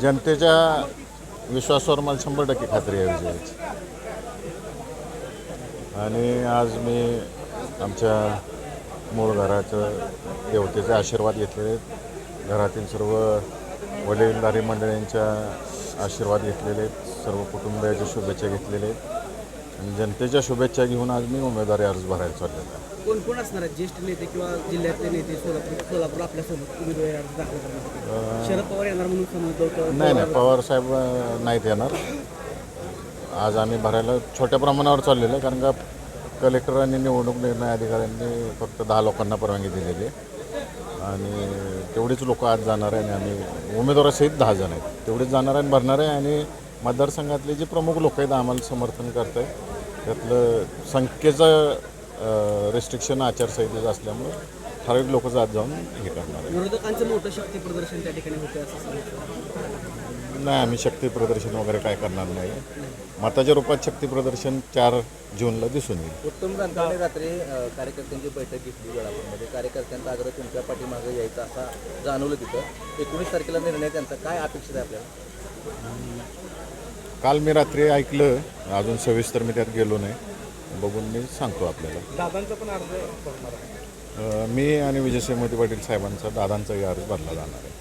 जनतेच्या विश्वासावर मला शंभर टक्के खात्री आहे विजयाची आणि आज मी आमच्या मूळ घराचं देवतेचे आशीर्वाद घेतलेले आहेत. घरातील सर्व वडीलधारी मंडळींच्या आशीर्वाद घेतलेले आहेत. सर्व कुटुंबियाच्या शुभेच्छा घेतलेल्या आहेत आणि जनतेच्या शुभेच्छा घेऊन आज मी उमेदवारी अर्ज भरायला चाललेलो आहे. कोण कोण असणार आहेत? ज्येष्ठ नेते किंवा जिल्ह्यातले नेते? सोलापूर सोलापूर आपल्यासोबत उमेदवारी अर्ज दाखल करण्यासाठी. शरद पवार येणार म्हणून समजलं होतं. नाही नाही. पवार साहेब अ, नाहीत येणार. आज आम्ही भरायला छोट्या प्रमाणावर चाललेलं आहे कारण का कलेक्टरांनी निवडणूक निर्णय अधिकाऱ्यांनी फक्त दहा लोकांना परवानगी दिलेली आहे. आणि तेवढीच लोक आज जाणार आहे आणि आम्ही उमेदवारासहित दहा जण आहेत. तेवढेच जाणार आहे आणि भरणार आहे आणि मतदारसंघातले जे प्रमुख लोक आहेत आम्हाला समर्थन करत आहेत त्यातलं संख्येचं रिस्ट्रिक्शन आचारसंहितेचं असल्यामुळं ठराविक लोक जात जाऊन हे करणार आहे विरोधकांचं मोठं शक्ती प्रदर्शन त्या ठिकाणी होतं असं नाही आम्ही शक्ती प्रदर्शन वगैरे काय करणार नाही. मताच्या रूपात शक्ती प्रदर्शन चार जूनला दिसून येईल. उत्तम जानकरने रात्री कार्यकर्त्यांची बैठक घेतली वेळापूरमध्ये कार्यकर्त्यांचा आग्रह तुमच्या पाठीमागे यायचा असा जाणवलं तिथं. एकोणीस तारखेला निर्णय त्यांचा. काय अपेक्षित आहे आपल्याला? काल मी रात्री ऐकलं अजून सविस्तर मी त्यात गेलो नाही. बघून मी सांगतो आपल्याला. दादांचा पण अर्ज भरणार मी आणि विजयसिंह मोदी पाटील साहेबांचा दादांचाही अर्ज भरला जाणार आहे.